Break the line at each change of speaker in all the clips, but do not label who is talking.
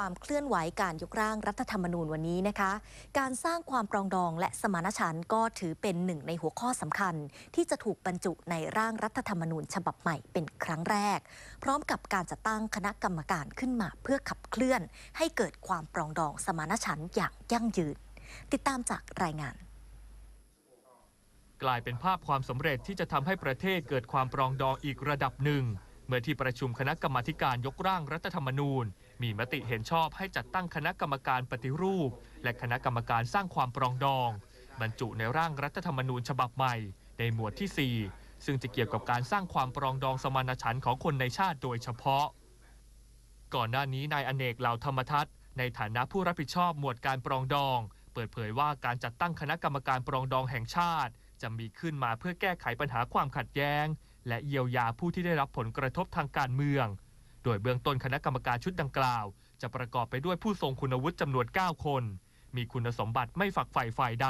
ความเคลื่อนไหวการยกร่างรัฐธรรมนูญวันนี้นะคะ การสร้างความปรองดองและสมานฉันท์ก็ถือเป็นหนึ่งในหัวข้อสำคัญ ที่จะถูกบรรจุในร่างรัฐธรรมนูญฉบับใหม่เป็นครั้งแรก พร้อมกับการจัดตั้งคณะกรรมการขึ้นมาเพื่อขับเคลื่อน ให้เกิดความปรองดองสมานฉันท์อย่างยั่งยืน ติดตามจากรายงาน
กลายเป็นภาพความสำเร็จที่จะทำให้ประเทศเกิดความปรองดองอีกระดับหนึ่ง เมื่อที่ประชุมคณะกรรมาการยกร่างรัฐธรรมนูญ มีมติเห็นชอบให้จัดตั้งคณะกรรมการปฏิรูป และคณะกรรมการสร้างความปรองดอง บรรจุในร่างรัฐธรรมนูญฉบับใหม่ ในหมวดที่ 4 ซึ่งจะเกี่ยวกับการสร้างความปรองดองสมานฉันท์ของคนในชาติโดยเฉพาะ ก่อนหน้านี้นายอเนกเหล่าธรรมทัศน์ในฐานะผู้รับผิดชอบหมวดการปรองดอง เปิดเผยว่าการจัดตั้งคณะกรรมการปรองดองแห่งชาติ จะมีขึ้นมาเพื่อแก้ไขปัญหาความขัดแย้ง และเยียวยาผู้ที่ได้รับผลกระทบทางการเมือง โดยเบื้องต้นคณะกรรมการชุดดังกล่าว จะประกอบไปด้วยผู้ทรงคุณวุฒิจำนวน 9 คน มีคุณสมบัติไม่ฝักใฝ่ฝ่ายใด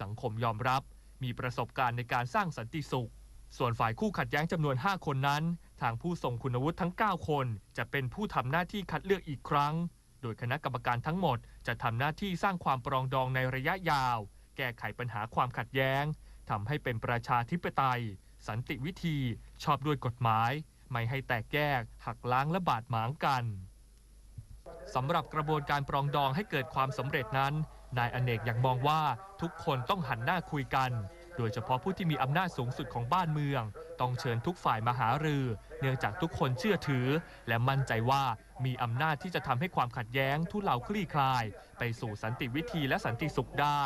สังคมยอมรับ มีประสบการณ์ในการสร้างสันติสุข ส่วนฝ่ายคู่ขัดแย้งจำนวน 5 คนนั้น ทางผู้ทรงคุณวุฒิทั้ง 9 คน จะเป็นผู้ทำหน้าที่คัดเลือกอีกครั้ง โดยคณะกรรมการทั้งหมด จะทำหน้าที่สร้างความปรองดองในระยะยาว แก้ไขปัญหาความขัดแย้งทำให้เป็นประชาธิปไตย สันติวิธีชอบด้วยกฎหมาย ไม่ให้แตกแยกหักล้างและบาดหมางกันสำหรับกระบวนการปรองดองให้เกิดความสำเร็จนั้น นายอเนกยังมองว่าทุกคนต้องหันหน้าคุยกัน โดยเฉพาะผู้ที่มีอำนาจสูงสุดของบ้านเมือง ต้องเชิญทุกฝ่ายมาหารือ เนื่องจากทุกคนเชื่อถือ และมั่นใจว่ามีอำนาจที่จะทำให้ความขัดแย้ง ทุเลาคลี่คลาย ไปสู่สันติวิธีและสันติสุขได้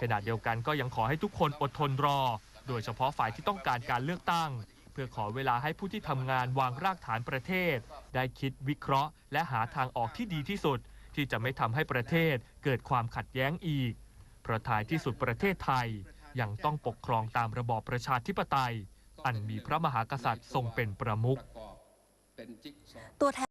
ขณะเดียวกันก็ยังขอให้ทุกคนอดทนรอ โดยเฉพาะฝ่ายที่ต้องการการเลือกตั้ง เพื่อขอเวลาให้ผู้ที่ทำงานวางรากฐานประเทศ ได้คิดวิเคราะห์ และหาทางออกที่ดีที่สุด ที่จะไม่ทำให้ประเทศเกิดความขัดแย้งอีก เพราะท้ายที่สุดประเทศไทย ยังต้องปกครองตามระบอบประชาธิปไตย อันมีพระมหากษัตริย์ทรงเป็นประมุข
ตัวแทน